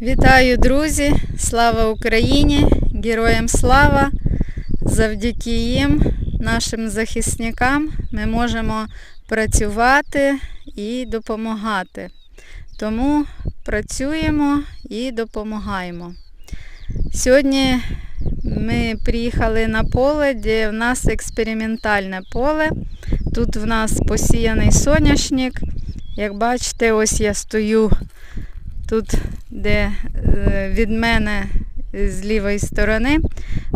Вітаю, друзі! Слава Україні! Героям слава! Завдяки їм, нашим захисникам, ми можемо працювати і допомагати. Тому працюємо і допомагаємо. Сьогодні ми приїхали на поле, де в нас експериментальне поле. Тут в нас посіяний соняшник. Як бачите, ось я стою тут, де е, від мене з лівої сторони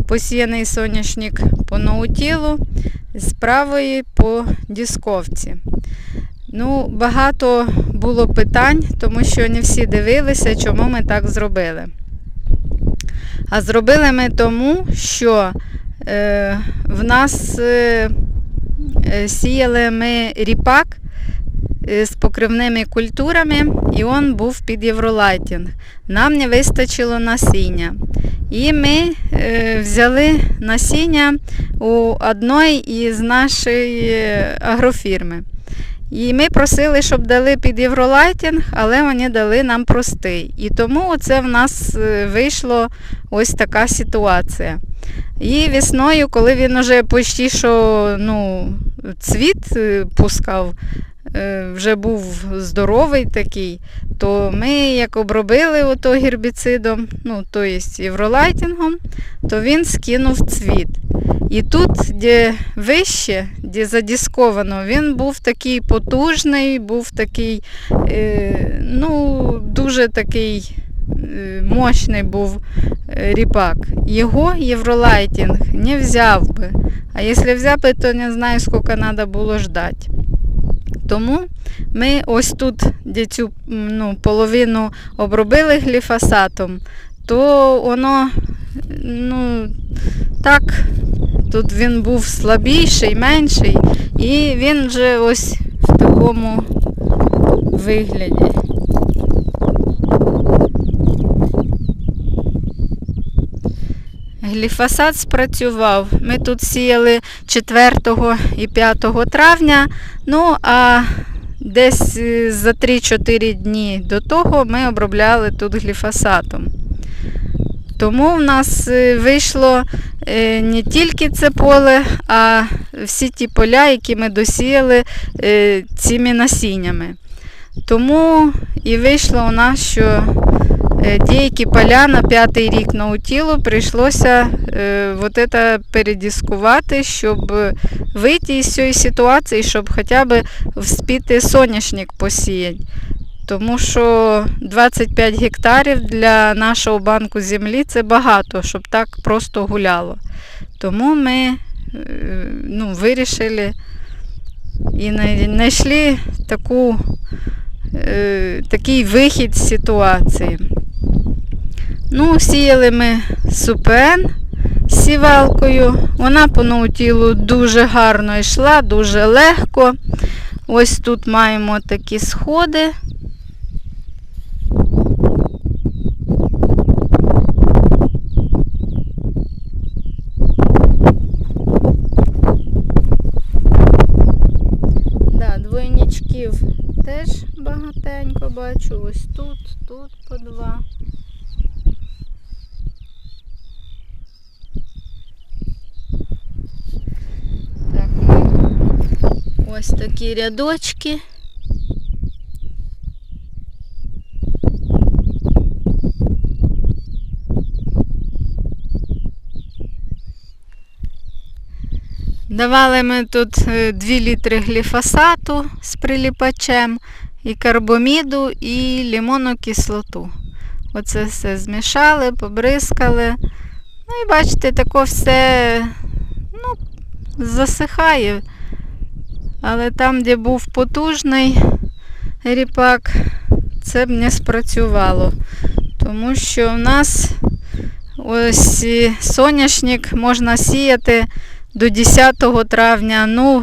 посіяний соняшник по наутілу, з правої по дісковці. Ну, Багато було питань, тому що не всі дивилися, чому ми так зробили. А зробили ми тому, що е, в нас е, е, сіяли ми ріпак е, з покривними культурами, і він був під євролайтінг. Нам не вистачило насіння. І ми е, взяли насіння у одної із нашої е, агрофірми. І ми просили, щоб дали під євролайтінг, але вони дали нам простий. І тому це в нас е, вийшло ось така ситуація. І весною, коли він уже почти що ну, цвіт е, пускав, е, вже був здоровий такий, то ми як обробили ото гербіцидом, ну, то є євролайтінгом, то він скинув цвіт. І тут, де вище, де задісковано, він був такий потужний, був такий, е, ну, дуже такий е, мощний був е, ріпак. Його євролайтінг не взяв би. А якщо взяв би, то не знаю, скільки треба було ждати. Тому ми ось тут цю ну, половину обробили гліфосатом, то воно ну, так, тут він був слабіший, менший, і він вже ось в такому вигляді. Гліфосат спрацював. Ми тут сіяли 4 і 5 травня, ну а десь е, за 3-4 дні до того ми обробляли тут гліфосатом. Тому в нас е, вийшло е, не тільки це поле, а всі ті поля, які ми досіяли цими насіннями. Тому і вийшло у нас, що деякі поля на п'ятий рік наутілу прийшлося е, вот это передискувати, щоб вийти з цієї ситуації, щоб хоча б вспіти соняшник посіяти. Тому що 25 гектарів для нашого банку землі це багато, щоб так просто гуляло. Тому ми е, ну, вирішили і знайшли таку, е, такий вихід з ситуації. Ну, сіяли ми супен сівалкою. Вона по наутілу дуже гарно йшла, дуже легко. Ось тут маємо такі сходи. Да, теж багатенько бачу. Ось тут, тут по два. Так, ну, ось такі рядочки. Давали ми тут 2 літри гліфосату з приліпачем, і карбоміду, і лимонну кислоту. Оце все змішали, побризкали. Ну і бачите, тако все ну, засихає. Але там, де був потужний ріпак, це б не спрацювало. Тому що в нас ось соняшник можна сіяти до 10 травня, ну,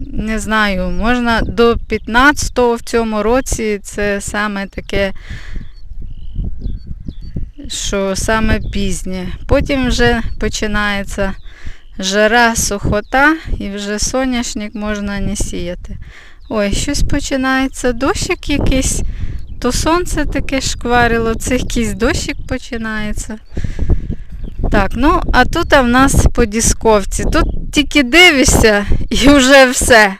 не знаю, можна до 15 в цьому році це саме таке, що саме пізнє. Потім вже починається жара, сухота і вже соняшник можна не сіяти. Ой, щось починається дощик якийсь. то сонце таке шкварило, це якийсь дощик починається. Так, ну а тут в нас по дісковці. Тут тільки дивишся і вже все.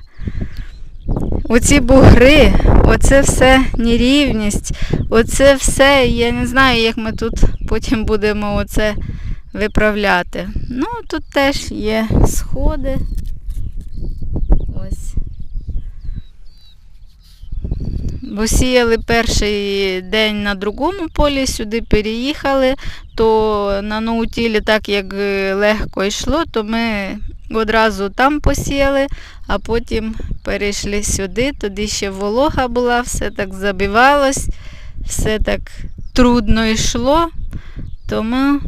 Оці бугри, оце все нерівність, оце все, я не знаю, як ми тут потім будемо оце виправляти. Ну, тут теж є сходи. Ось. Бо сіяли перший день на другому полі, сюди переїхали, то на ноутілі, так як е, легко йшло, то ми одразу там посіяли, а потім перейшли сюди, тоді ще волога була, все так забивалось, все так трудно йшло, тому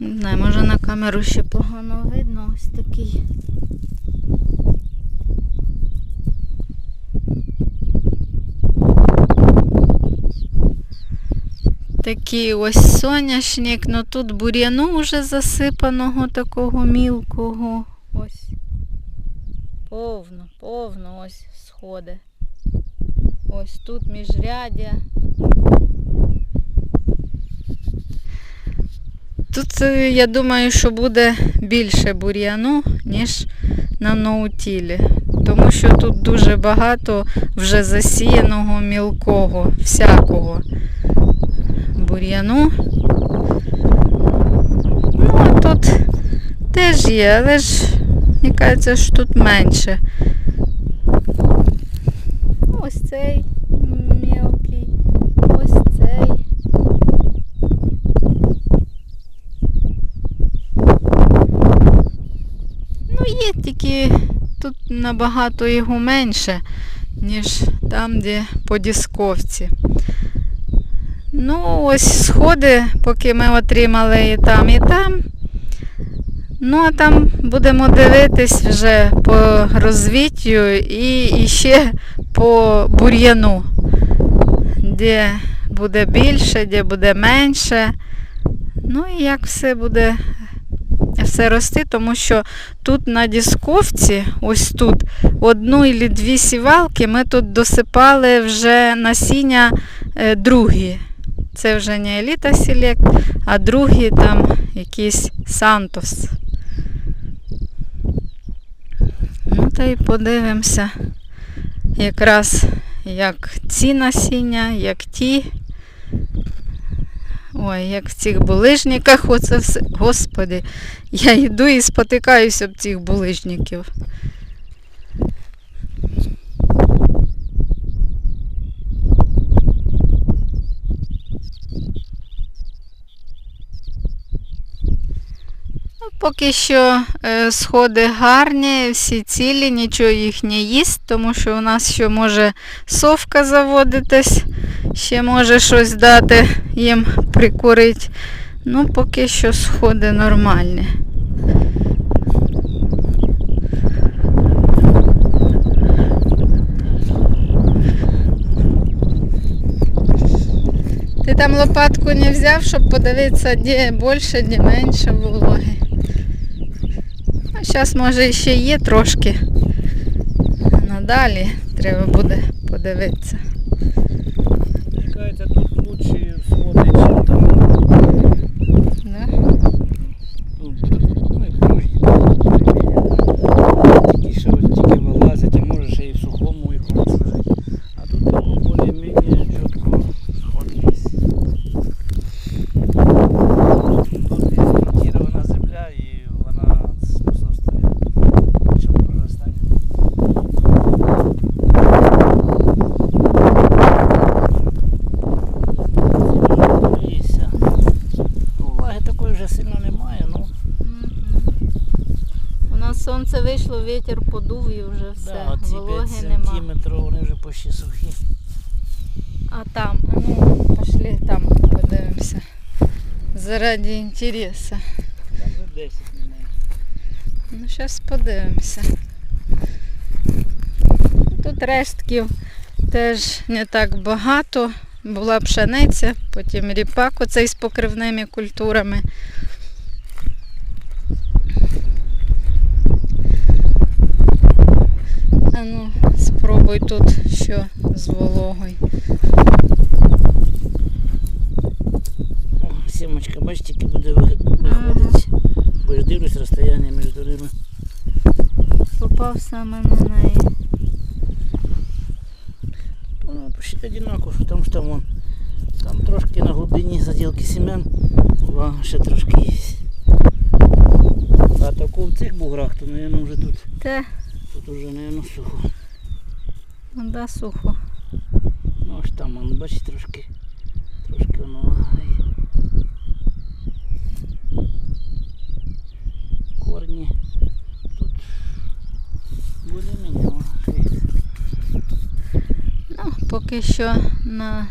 не знаю, може на камеру ще погано видно, ось такий. Такий ось соняшник, ну тут бур'яну вже засипаного такого мілкого. Ось. Повно, повно ось сходи. Ось тут міжрядя. Тут е, я думаю, що буде більше бур'яну, ніж на ноутілі. Тому що тут дуже багато вже засіяного мілкого, всякого бур'яну. Ну, а тут теж є, але ж, мені кажеться, що тут менше. Ось цей мілкий, ось цей. Ну, є тільки тут набагато його менше, ніж там, де по дісковці. Ну, ось сходи, поки ми отримали і там, і там. Ну, а там будемо дивитись вже по розвіттю і, і ще по бур'яну, де буде більше, де буде менше. Ну і як все буде все рости, тому що тут на дісковці, ось тут, одну і дві сівалки ми тут досипали вже насіння е, другі. Це вже не еліта Селект, а другі там якийсь Сантос. Ну, та й подивимося якраз як ці насіння, як ті. Ой, як в цих булижниках оце все. Господи, я йду і спотикаюся об цих булижників. Ну, Поки що е, сходи гарні, всі цілі, нічого їх не їсть, тому що у нас ще може совка заводитись, ще може щось дати їм прикурити. Ну, поки що сходи нормальні. Ти там лопатку не взяв, щоб подивитися, де більше, де менше вологи. А зараз, може, ще є трошки. Надалі треба буде подивитися. Тут лучше всходи, чем там. Да? Ну, ну, і другі. Такі, що тільки вилазять, а може ще і в сухому їх лежить. А тут більш-менш чітко сход ліс. Тут є структурована земля і вона способствує більшому проростанню. Ліся. Ну, влаги такої вже сильно немає, ну. Мгм. У нас сонце вийшло, вітер подув і вже все. Да, оці 5 Вологи нема. сантиметрів, вони вже почти сухі. А там, ну, пошли там подивимося. Заради інтересу. Там вже 10 немає. Ну, зараз подивимося. Тут рештків теж не так багато. Була пшениця, потім ріпак оцей з покривними культурами. Ну, попробуй тут що з вологою. О, сімочка, бачите, тільки буде ви- виходити. Бо я дивлюсь розстояння між ними. Попав саме на неї. Ну, почти одинаково, що там, що там вон. Там трошки на глибині заділки сімен, а ще трошки є. А тако в цих буграх, то, мабуть, вже тут, Те, тут уже, мабуть, сухо. Да, сухо. Ну аж там, вон, бачите, трошки, трошки воно лагає. Корні. Тут буде мені. Ну, поки що на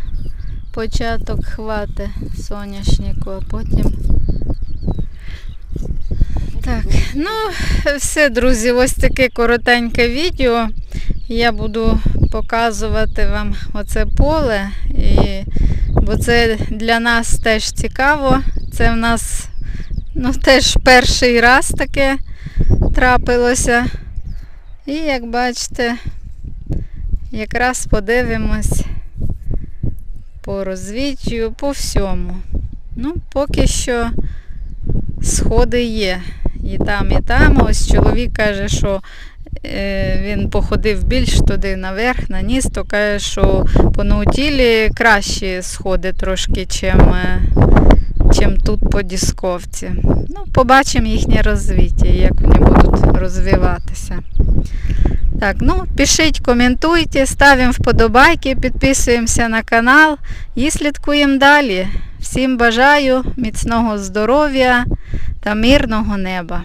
початок хвати соняшнику, а потім. Так, ну все, друзі, ось таке коротеньке відео. Я буду показувати вам оце поле. І, бо це для нас теж цікаво. Це в нас ну, теж перший раз таке трапилося. І як бачите, якраз подивимось по розвідчю, по всьому. Ну, поки що сходи є. І там, і там. Ось чоловік каже, що він походив більш туди наверх, на низ, то каже, що по наутілі кращі сходи трошки, чим, е, чим тут по дісковці. Ну, побачимо їхнє розвиття, як вони будуть розвиватися. Так, ну пишіть, коментуйте, ставимо вподобайки, підписуємося на канал і слідкуємо далі. Всім бажаю міцного здоров'я та мирного неба.